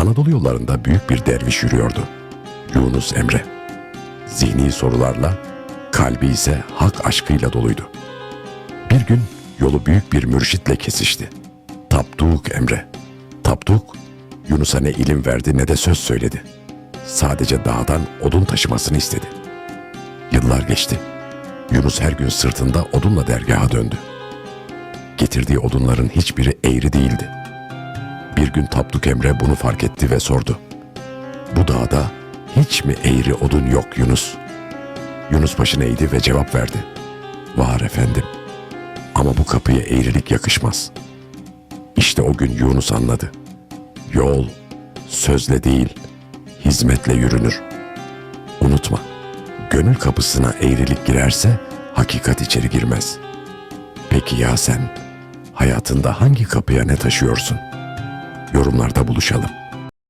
Anadolu yollarında büyük bir derviş yürüyordu. Yunus Emre. Zihni sorularla, kalbi ise hak aşkıyla doluydu. Bir gün yolu büyük bir mürşitle kesişti. Tapduk Emre. Tapduk, Yunus'a ne ilim verdi ne de söz söyledi. Sadece dağdan odun taşımasını istedi. Yıllar geçti. Yunus her gün sırtında odunla dergaha döndü. Getirdiği odunların hiçbiri eğri değildi. Bir gün Tapduk Emre bunu fark etti ve sordu. Bu dağda hiç mi eğri odun yok Yunus? Yunus başını eğdi ve cevap verdi. Var efendim. Ama bu kapıya eğrilik yakışmaz. İşte o gün Yunus anladı. Yol sözle değil, hizmetle yürünür. Unutma, gönül kapısına eğrilik girerse hakikat içeri girmez. Peki ya sen hayatında hangi kapıya ne taşıyorsun? Yorumlarda buluşalım.